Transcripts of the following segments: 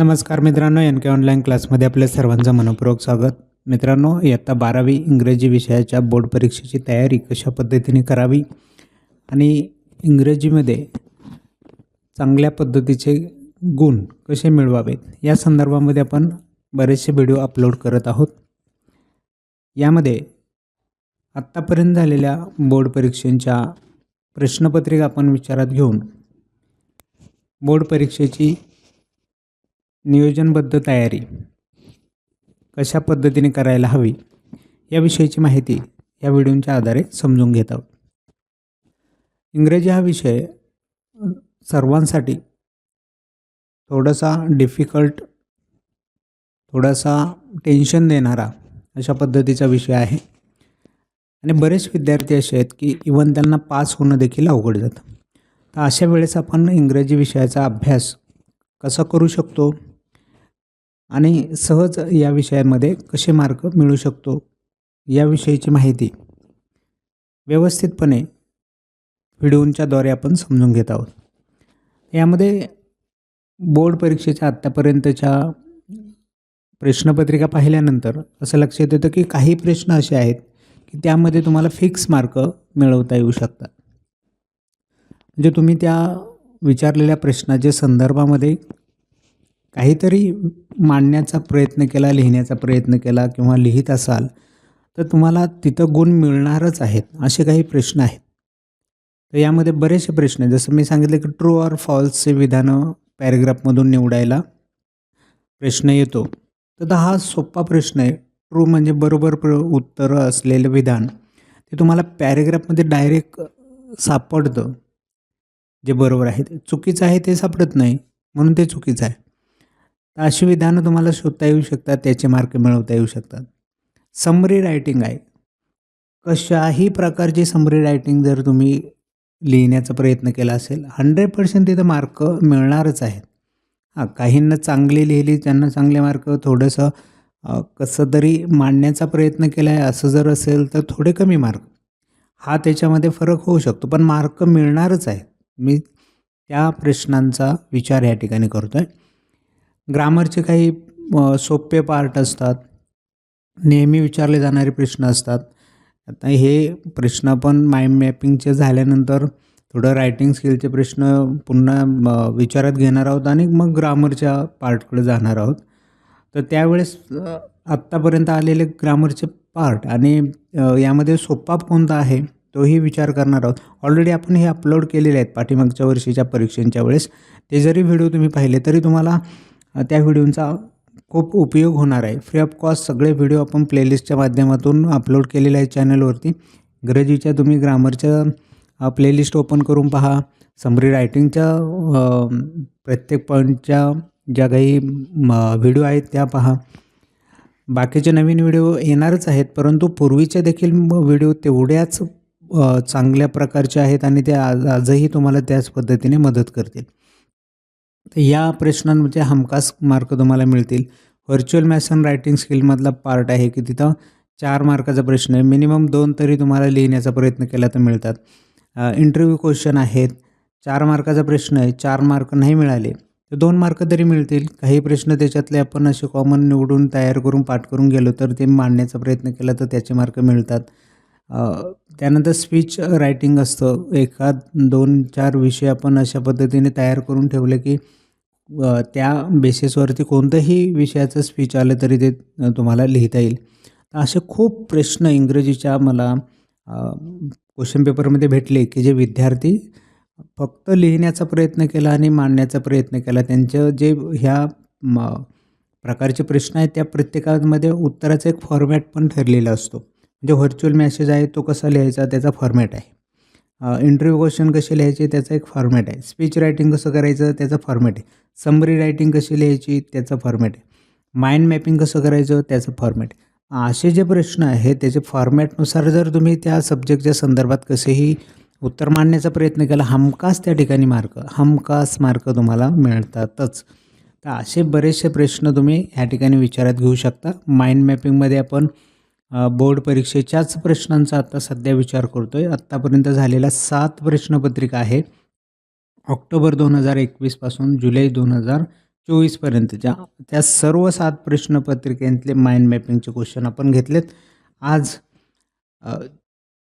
नमस्कार मित्रांनो एन के ऑनलाईन क्लासमध्ये आपल्या सर्वांचं मनपूर्वक स्वागत. मित्रांनो इयत्ता बारावी इंग्रजी विषयाच्या बोर्ड परीक्षेची तयारी कशा पद्धतीने करावी आणि इंग्रजीमध्ये चांगल्या पद्धतीचे गुण कसे मिळवावेत या संदर्भामध्ये आपण बरेचसे व्हिडिओ अपलोड करत आहोत. यामध्ये आत्तापर्यंत झालेल्या बोर्ड परीक्षांच्या प्रश्नपत्रिका आपण विचारात घेऊन बोर्ड परीक्षेची नियोजनबद्ध तयारी. कशा पद्धतीने करायला हवी याविषयीची माहिती या व्हिडिओच्या आधारे समजून घेत आहोत. इंग्रजी हा विषय सर्वांसाठी थोडासा डिफिकल्ट थोडासा टेन्शन देणारा अशा पद्धतीचा विषय आहे. आणि बरेच विद्यार्थी असे आहेत की इवन त्यांना पास होणं देखील अवघड जातं. तर अशा वेळेस आपण इंग्रजी विषयाचा अभ्यास कसा करू शकतो? आणि सहज या विषयांमध्ये कसे मार्क मिळू शकतो याविषयीची माहिती व्यवस्थितपणे व्हिडिओंच्याद्वारे आपण समजून घेत आहोत. यामध्ये बोर्ड परीक्षेच्या आत्तापर्यंतच्या प्रश्नपत्रिका पाहिल्यानंतर असं लक्षात येतं की काही प्रश्न असे आहेत की त्यामध्ये तुम्हाला फिक्स मार्क मिळवता येऊ शकतात. म्हणजे तुम्ही त्या विचारलेल्या प्रश्नाच्या संदर्भामध्ये काहीतरी मांडण्याचा प्रयत्न केला लिहिण्याचा प्रयत्न केला किंवा लिहित असाल तर तुम्हाला तिथं गुण मिळणारच आहेत असे काही प्रश्न आहेत. तर यामध्ये बरेचसे प्रश्न आहेत. जसं मी सांगितलं की ट्रू ऑर फॉल्सचे विधानं पॅरेग्राफमधून निवडायला प्रश्न येतो. तर हा सोपा प्रश्न आहे. ट्रू म्हणजे बरोबर प्र उत्तरं असलेलं विधान. ते तुम्हाला पॅरेग्राफमध्ये डायरेक्ट सापडतं. जे बरोबर आहे ते. चुकीचं आहे ते सापडत नाही. म्हणून ते चुकीचं आहे. तर अशी विधानं तुम्हाला शोधता येऊ शकतात त्याचे मार्क मिळवता येऊ शकतात. समरी रायटिंग आहे. कशाही प्रकारची समरी रायटिंग जर तुम्ही लिहिण्याचा प्रयत्न केला असेल हंड्रेड पर्सेंट तिथं मार्क मिळणारच आहेत. हां काहींना चांगली लिहिली त्यांना चांगले मार्क थोडंसं कसं तरी मांडण्याचा प्रयत्न केला आहे असं जर असेल तर थोडे कमी मार्क. हा त्याच्यामध्ये फरक होऊ शकतो पण मार्क मिळणारच आहे मी त्या प्रश्नांचा विचार या ठिकाणी करतो आहे ग्रामरचे काही सोपे पार्ट असतात. नेहमी विचारले जाणारे प्रश्न असतात. आता हे प्रश्न पण माइंड मॅपिंगचे झाल्यानंतर थोडं रायटिंग स्किलचे प्रश्न पुन्हा विचारात घेणार आहोत आणि मग ग्रामरच्या पार्टकडे जाणार आहोत. तर त्यावेळेस आत्तापर्यंत आलेले ग्रामरचे पार्ट आणि यामध्ये सोपा कोणता आहे तोही विचार करणार आहोत. ऑलरेडी आपण हे अपलोड केलेले आहेत पाठीमागच्या वर्षीच्या परीक्षांच्या वेळेस. ते जरी व्हिडिओ तुम्ही पाहिले तरी तुम्हाला त्या व्हिडिओंचा खूप उपयोग होणार आहे. फ्री ऑफ कॉस्ट सगळे व्हिडिओ आपण प्लेलिस्टच्या माध्यमातून अपलोड केलेले आहे चॅनलवरती. इंग्रजीच्या तुम्ही ग्रामरच्या प्लेलिस्ट ओपन करून पहा. समरी रायटिंगच्या प्रत्येक पॉईंटच्या ज्या काही व्हिडिओ आहेत त्या पहा. बाकीचे नवीन व्हिडिओ येणारच आहेत परंतु पूर्वीचे देखील व्हिडिओ तेवढ्याच चांगल्या प्रकारचे आहेत आणि ते आज आजही तुम्हाला त्याच पद्धतीने मदत करतील. तर या प्रश्नांमध्ये हमखास मार्क तुम्हाला मिळतील. व्हर्च्युअल मॅसन रायटिंग स्किलमधला पार्ट आहे की तिथं चार मार्काचा प्रश्न आहे. मिनिमम दोन तरी तुम्हाला लिहिण्याचा प्रयत्न केला तर मिळतात. इंटरव्ह्यू क्वेश्चन आहेत. चार मार्काचा प्रश्न आहे. चार मार्क नाही मिळाले तर दोन मार्क तरी मिळतील. काही प्रश्न त्याच्यातले आपण असे कॉमन निवडून तयार करून पाठ करून गेलो तर ते मांडण्याचा प्रयत्न केला तर त्याचे मार्क मिळतात. त्यानंतर स्पीच रायटिंग असतं. एखाद दोन चार विषय आपण अशा पद्धतीने तयार करून ठेवले की त्या बेसिसवरती कोणतंही विषयाचं स्पीच आलं तरी ते तुम्हाला लिहिता येईल. असे खूप प्रश्न इंग्रजीच्या मला क्वेश्चन पेपरमध्ये भेटले की जे विद्यार्थी फक्त लिहिण्याचा प्रयत्न केला आणि मांडण्याचा प्रयत्न केला. त्यांचं जे ह्या म प्रकारचे प्रश्न आहेत त्या प्रत्येकामध्ये उत्तराचा एक फॉर्मॅट पण ठरलेला असतो. म्हणजे व्हर्च्युअल मॅसेज आहे तो कसा लिहायचा त्याचा फॉर्मॅट आहे. इंटरव्ह्यू क्वेश्चन कसे लिहायचे त्याचा एक फॉर्मॅट आहे. स्पीच रायटिंग कसं करायचं त्याचा फॉर्मॅट आहे. समरी रायटिंग कशी लिहायची त्याचा फॉर्मॅट आहे. माइंड मॅपिंग कसं करायचं त्याचं फॉर्मॅट असे जे प्रश्न आहेत त्याचे फॉर्मॅटनुसार जर तुम्ही त्या सब्जेक्टच्या संदर्भात कसेही उत्तर मांडण्याचा प्रयत्न केला हमखास त्या ठिकाणी मार्क हमखास मार्क तुम्हाला मिळतातच. तर असे बरेचसे प्रश्न तुम्ही ह्या ठिकाणी विचारात घेऊ शकता. माइंड मॅपिंगमध्ये आपण बोर्ड परीक्षेच्याच प्रश्नांचा आता सध्या विचार करतो आहे आत्तापर्यंत झालेल्या सात प्रश्नपत्रिका आहे ऑक्टोबर दोन हजार एकवीसपासून जुलै दोन हजार चोवीसपर्यंतच्या त्या सर्व सात प्रश्नपत्रिकेतले माइंड मॅपिंगचे क्वेश्चन आपण घेतलेत. आज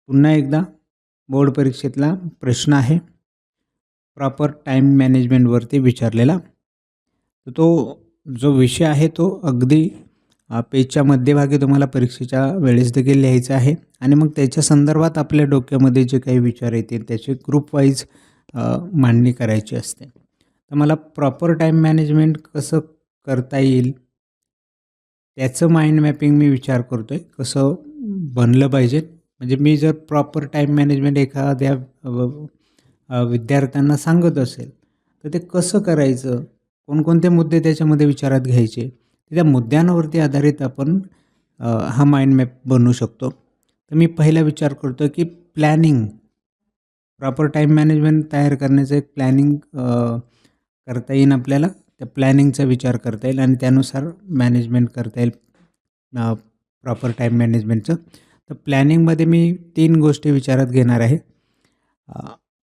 पुन्हा एकदा बोर्ड परीक्षेतला प्रश्न आहे. प्रॉपर टाईम मॅनेजमेंटवरती विचारलेला. तो जो विषय आहे तो अगदी पेजच्या मध्यभागी तुम्हाला परीक्षेच्या वेळेस देखील लिहायचं आहे. आणि मग त्याच्या संदर्भात आपल्या डोक्यामध्ये जे काही विचार येतील त्याची ग्रुप वाईज मांडणी करायची असते. तर मला प्रॉपर टाईम मॅनेजमेंट कसं करता येईल त्याचं माइंड मॅपिंग मी विचार करतो आहे कसं बनलं पाहिजे? म्हणजे मी जर प्रॉपर टाईम मॅनेजमेंट एखाद्या विद्यार्थ्यांना सांगत असेल तर ते कसं करायचं? कोणकोणते मुद्दे त्याच्यामध्ये विचारात घ्यायचे? त्या मुद्द्यांवरती आधारित आपण हा माइंड मॅप बनवू शकतो. तर मी पहिला विचार करतो की प्लॅनिंग प्रॉपर टाईम मॅनेजमेंट तयार करण्याचं एक प्लॅनिंग करता येईल आपल्याला. त्या प्लॅनिंगचा विचार करता येईल आणि त्यानुसार मॅनेजमेंट करता येईल प्रॉपर टाईम मॅनेजमेंटचं तर प्लॅनिंगमध्ये मी तीन गोष्टी विचारात घेणार आहे.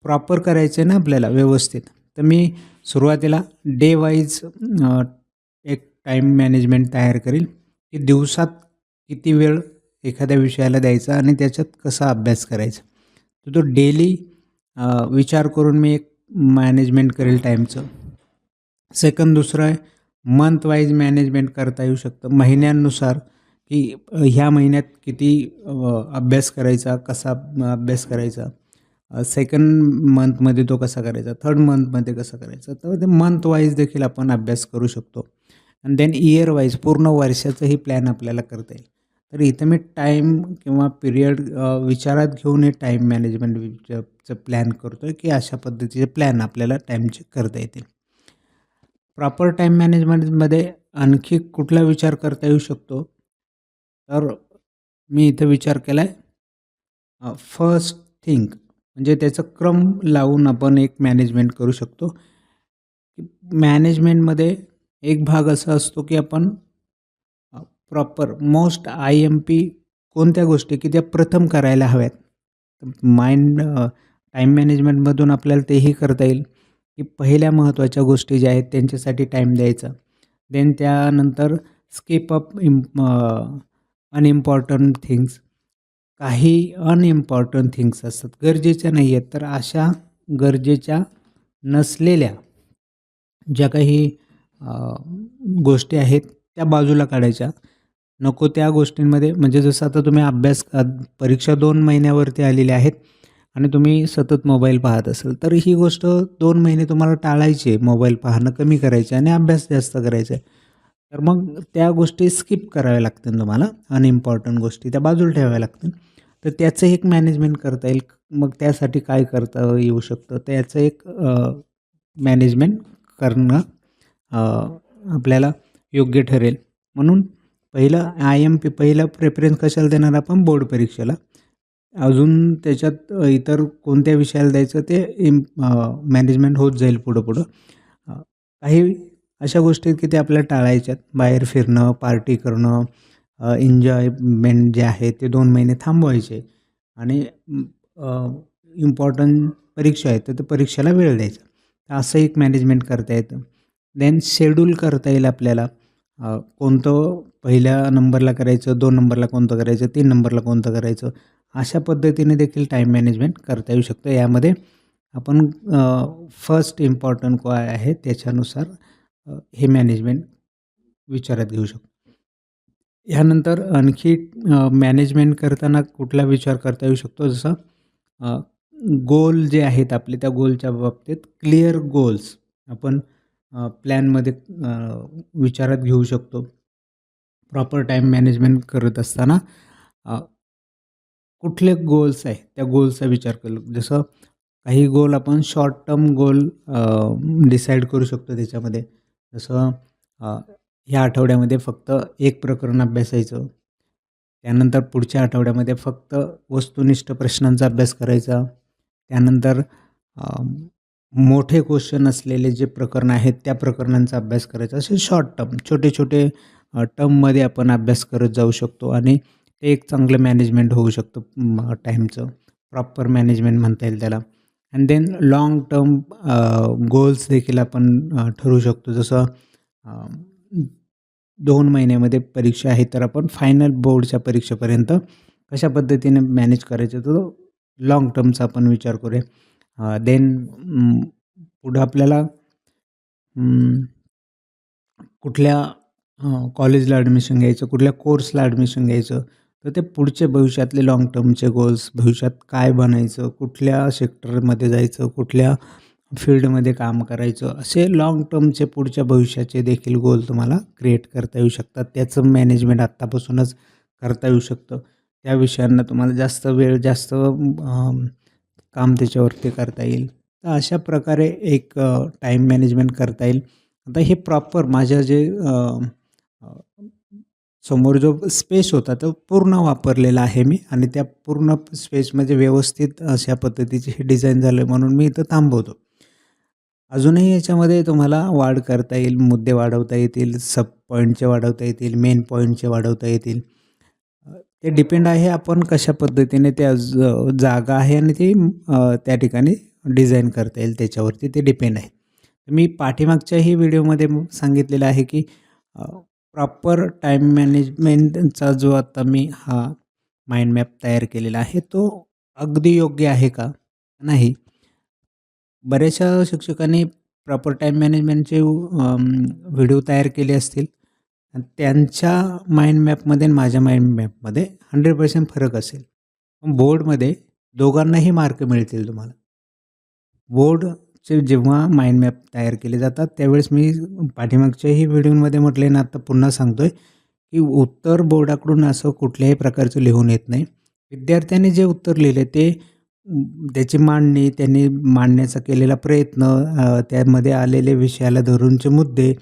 प्रॉपर करायचं आहे ना आपल्याला व्यवस्थित. तर मी सुरुवातीला डे वाईज टाईम मॅनेजमेंट तयार करील. की दिवसात किती वेळ एखाद्या विषयाला द्यायचा आणि त्याच्यात कसा अभ्यास करायचा. तर तो डेली विचार करून मी एक मॅनेजमेंट करेल टाईमचं सेकंड दुसरं आहे मंथ वाईज मॅनेजमेंट करता येऊ शकतं. महिन्यांनुसार की ह्या महिन्यात किती अभ्यास करायचा कसा अभ्यास करायचा. सेकंड मंथमध्ये तो कसा करायचा थर्ड मंथमध्ये कसा करायचा. तर ते मंथ वाईज देखील आपण अभ्यास करू शकतो. आणि देन इयर वाईज पूर्ण वर्षाचंही प्लॅन आपल्याला करता येईल. तर इथं मी टाईम किंवा पिरियड विचारात घेऊन हे टाईम मॅनेजमेंटचं प्लॅन करतो आहे की अशा पद्धतीचे प्लॅन आपल्याला टाईमचे करता येतील. प्रॉपर टाईम मॅनेजमेंटमध्ये आणखी कुठला विचार करता येऊ शकतो? तर मी इथं विचार केला आहे फर्स्ट थिंक म्हणजे त्याचं क्रम लावून आपण एक मॅनेजमेंट करू शकतो. मॅनेजमेंटमध्ये एक भाग असा असतो की आपण proper most I M P कोणत्या गोष्टी की त्या प्रथम करायला हव्यात. माइंड टाईम मॅनेजमेंटमधून आपल्याला तेही करता येईल की पहिल्या महत्त्वाच्या गोष्टी ज्या आहेत त्यांच्यासाठी टाईम द्यायचा. देन त्यानंतर स्किप अप इम अनइम्पॉर्टंट थिंग्स काही अनइम्पॉर्टंट थिंग्स असतात गरजेच्या नाही आहेत तर अशा गरजेच्या नसलेल्या ज्या काही गोष्टी आहेत त्या बाजूला काढायच्या. नको त्या गोष्टींमध्ये म्हणजे जसं आता तुम्ही अभ्यास परीक्षा दोन महिन्यावरती आलेल्या आहेत आणि तुम्ही सतत मोबाईल पाहत असाल तर ही गोष्ट दोन महिने तुम्हाला टाळायची आहे. मोबाईल पाहणं कमी करायचं आणि अभ्यास जास्त करायचा आहे. तर मग त्या गोष्टी स्किप कराव्या लागतील तुम्हाला. अनइम्पॉर्टंट गोष्टी त्या बाजूला ठेवाव्या लागतील. तर त्याचं एक मॅनेजमेंट करता येईल. मग त्यासाठी काय करता येऊ शकतं? त्याचं एक मॅनेजमेंट करणं आपल्याला योग्य ठरेल. म्हणून पहिलं आय एम पी पहिला प्रेफरन्स कशाला देणार आपण? बोर्ड परीक्षेला. अजून त्याच्यात इतर कोणत्या विषयाला द्यायचं ते इम मॅनेजमेंट होत जाईल पुढं पुढं. काही अशा गोष्टी आहेत की ते आपल्याला टाळायच्यात बाहेर फिरणं पार्टी करणं एन्जॉयमेंट जे आहे ते दोन महिने थांबवायचे. आणि इम्पॉर्टंट परीक्षा आहे तर त्या परीक्षेला वेळ द्यायचा. तर असं एक मॅनेजमेंट करता येतं. देन शेड्यूल करता येईल आपल्याला. कोणतं पहिल्या नंबरला करायचं दोन नंबरला कोणतं करायचं तीन नंबरला कोणतं करायचं अशा पद्धतीने देखील टाईम मॅनेजमेंट करता येऊ शकतं. यामध्ये आपण फर्स्ट इम्पॉर्टंट काय आहे त्याच्यानुसार हे मॅनेजमेंट विचारात घेऊ शकतो. ह्यानंतर आणखी मॅनेजमेंट करताना कुठला विचार करता येऊ शकतो? जसं गोल जे आहेत आपले त्या गोलच्या बाबतीत क्लिअर गोल्स आपण प्लॅनमध्ये विचारात घेऊ शकतो. प्रॉपर टाईम मॅनेजमेंट करत असताना कुठले गोल्स आहे त्या गोल्सचा विचार केला जसं काही गोल आपण शॉर्ट टर्म गोल डिसाईड करू शकतो त्याच्यामध्ये. जसं ह्या आठवड्यामध्ये फक्त एक प्रकरण अभ्यासायचं. त्यानंतर पुढच्या आठवड्यामध्ये फक्त वस्तुनिष्ठ प्रश्नांचा अभ्यास करायचा. त्यानंतर मोठे क्वेश्चन असलेले जे प्रकरण आहेत त्या प्रकरणांचा अभ्यास करायचा. असे शॉर्ट टर्म छोटे छोटे टर्ममध्ये आपण अभ्यास करत जाऊ शकतो आणि ते एक चांगलं मॅनेजमेंट होऊ शकतं टाईमचं प्रॉपर मॅनेजमेंट म्हणता येईल त्याला. And then long term goals देखील आपण ठरवू शकतो. जसं दोन महिन्यामध्ये परीक्षा आहे तर आपण फायनल बोर्डच्या परीक्षेपर्यंत कशा पद्धतीने मॅनेज करायचं तो लाँग टर्मचा आपण विचार करूया. देन पुढं आपल्याला कुठल्या कॉलेजला ॲडमिशन घ्यायचं कुठल्या कोर्सला ॲडमिशन घ्यायचं तर ते पुढचे भविष्यातले लाँग टर्मचे गोल्स भविष्यात काय बनायचं कुठल्या सेक्टरमध्ये जायचं कुठल्या फील्डमध्ये काम करायचं असे लाँग टर्मचे पुढच्या भविष्याचे देखील गोल तुम्हाला क्रिएट करता येऊ शकतात. त्याचं मॅनेजमेंट आत्तापासूनच करता येऊ शकतं. त्या विषयांना तुम्हाला जास्त वेळ जास्त काम त्याच्यावरती करता येईल. तर अशा प्रकारे एक टाईम मॅनेजमेंट करता येईल. आता हे प्रॉपर माझ्या जे समोर जो स्पेस होता तो पूर्ण वापरलेला आहे मी आणि त्या पूर्ण स्पेसमध्ये व्यवस्थित अशा पद्धतीचे हे डिझाईन झालं आहे म्हणून मी इथं थांबवतो. अजूनही याच्यामध्ये तुम्हाला वाढ करता येईल मुद्दे वाढवता येतील सब पॉईंटचे वाढवता येतील मेन पॉईंटचे वाढवता येतील. ते डिपेंड आहे आपण कशा पद्धतीने त्या ज जागा आहे आणि ती त्या ठिकाणी डिझाईन करता येईल त्याच्यावरती ते डिपेंड आहे. मी पाठीमागच्याही व्हिडिओमध्ये सांगितलेलं आहे की प्रॉपर टाईम मॅनेजमेंटचा जो आता मी हा माइंड मॅप तयार केलेला आहे तो अगदी योग्य आहे का? नाही. बऱ्याचशा शिक्षकांनी प्रॉपर टाईम मॅनेजमेंटचे व्हिडिओ तयार केले असतील. आणि त्यांच्या माइंड मॅपमध्ये आणि माझ्या माइंड मॅपमध्ये हंड्रेड पर्सेंट फरक असेल. बोर्डमध्ये दोघांनाही मार्क मिळतील तुम्हाला. बोर्डचे जेव्हा माइंड मॅप तयार केले जातात त्यावेळेस मी पाठीमागच्याही व्हिडिओमध्ये म्हटले ना आता पुन्हा सांगतो आहे की उत्तर बोर्डाकडून असं कुठल्याही प्रकारचं लिहून येत नाही. विद्यार्थ्यांनी जे उत्तर लिहिले ते त्याची मांडणी त्यांनी मांडण्याचा केलेला प्रयत्न त्यामध्ये आलेले विषयाला धरूनचे मुद्दे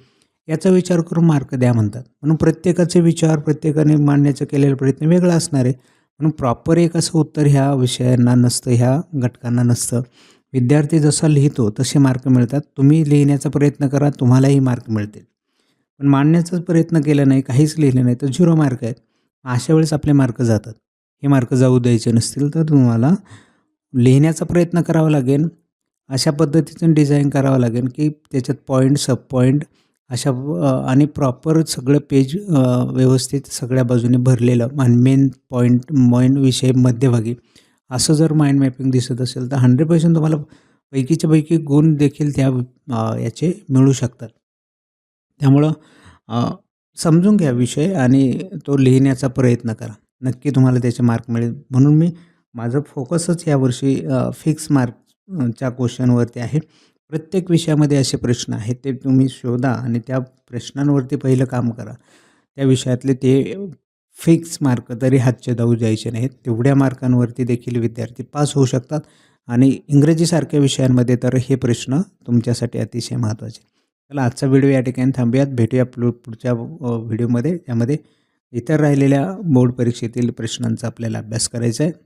याचा विचार करून मार्क द्या म्हणतात. म्हणून प्रत्येकाचे विचार प्रत्येकाने मांडण्याचा केलेला प्रयत्न वेगळा असणार आहे. म्हणून प्रॉपर एक असं उत्तर ह्या विषयांना नसतं ह्या घटकांना नसतं. विद्यार्थी जसा लिहितो तसे मार्क मिळतात. तुम्ही लिहिण्याचा प्रयत्न करा तुम्हालाही मार्क मिळतील. पण मांडण्याचाच प्रयत्न केला नाही काहीच लिहिलं नाही तर झिरो मार्क आहेत. अशा वेळेस आपले मार्क जातात. हे मार्क जाऊ द्यायचे नसतील तर तुम्हाला लिहिण्याचा प्रयत्न करावा लागेल. अशा पद्धतीचं डिझाईन करावं लागेल की त्याच्यात पॉईंट सब पॉईंट अशा आणि प्रॉपर सगळं पेज व्यवस्थित सगळ्या बाजूने भरलेलं. आणि मेन पॉईंट मेन विषय मध्यभागी. असं जर माइंड मॅपिंग दिसत असेल तर हंड्रेड पर्सेंट तुम्हाला पैकीच्या पैकी गुण देखील त्या याचे मिळू शकतात. त्यामुळं समजून घ्या विषय आणि तो लिहिण्याचा प्रयत्न करा. नक्की तुम्हाला त्याचे मार्क मिळेल. म्हणून मी माझं फोकसच यावर्षी फिक्स मार्कच्या क्वेश्चनवरती आहे. प्रत्येक विषयामध्ये असे प्रश्न आहेत ते तुम्ही शोधा आणि त्या प्रश्नांवरती पहिलं काम करा. त्या विषयातले ते फिक्स मार्क तरी हातचे जाऊ द्यायचे नाहीत. तेवढ्या मार्कांवरती देखील विद्यार्थी पास होऊ शकतात आणि इंग्रजीसारख्या विषयांमध्ये तर हे प्रश्न तुमच्यासाठी अतिशय महत्त्वाचे. चला आजचा व्हिडिओ या ठिकाणी थांबूयात. भेटूया पुढ पुढच्या व्हिडिओमध्ये त्यामध्ये इतर राहिलेल्या बोर्ड परीक्षेतील प्रश्नांचा आपल्याला अभ्यास करायचा आहे.